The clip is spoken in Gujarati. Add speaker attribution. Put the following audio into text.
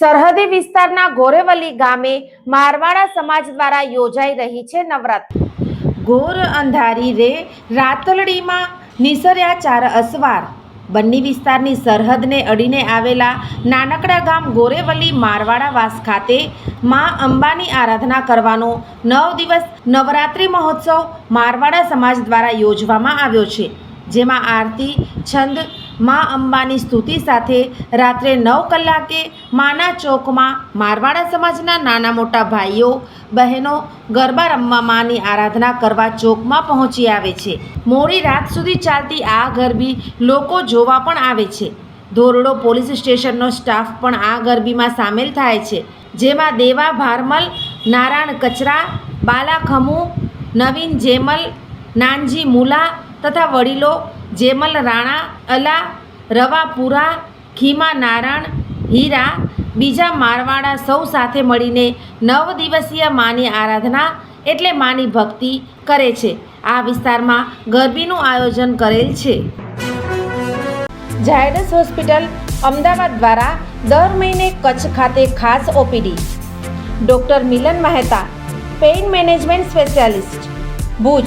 Speaker 1: સરહદી વિસ્તારના ગોરેવલી ગામે મારવાડા સમાજ દ્વારા યોજાઈ રહી છે નવરાત્રિ ઘોર અંધારી રે રાતલડીમાં નિસર્યા ચાર અસવાર. બન્ની વિસ્તારની સરહદને અડીને આવેલા નાનકડા ગામ ગોરેવલી મારવાડા વાસ ખાતે મા અંબાની આરાધના કરવાનો નવ દિવસ નવરાત્રિ મહોત્સવ મારવાડા સમાજ દ્વારા યોજવામાં આવ્યો છે. જેમાં આરતી, છંદ મા અંબાની સ્તુતિ સાથે રાત્રે નવ કલાકે માના ચોકમાં મારવાડા સમાજના નાના મોટા ભાઈઓ, બહેનો ગરબા રમવા માની આરાધના કરવા ચોકમાં પહોંચી આવે છે. મોડી રાત સુધી ચાલતી આ ગરબી લોકો જોવા પણ આવે છે. ધોરડો પોલીસ સ્ટેશનનો સ્ટાફ પણ આ ગરબીમાં સામેલ થાય છે. જેમાં દેવા ભારમલ, નારાયણ કચરા બાલા ખમુ નવીન જેમલ, નાનજી મુલા તથા વડીલો જેમલ રાણા, અલા રવાપુરા ખીમા, નારાયણ, હીરા, બીજા મારવાડા સૌ સાથે મળીને નવ દિવસીય માની આરાધના એટલે માની ભક્તિ કરે છે. આ વિસ્તારમાં ગરબીનું આયોજન કરેલ છે. ઝાયડસ હોસ્પિટલ અમદાવાદ દ્વારા દર મહિને કચ્છ ખાતે ખાસ OPD. Doctor Milan Mehta, pain management specialist. Bhuj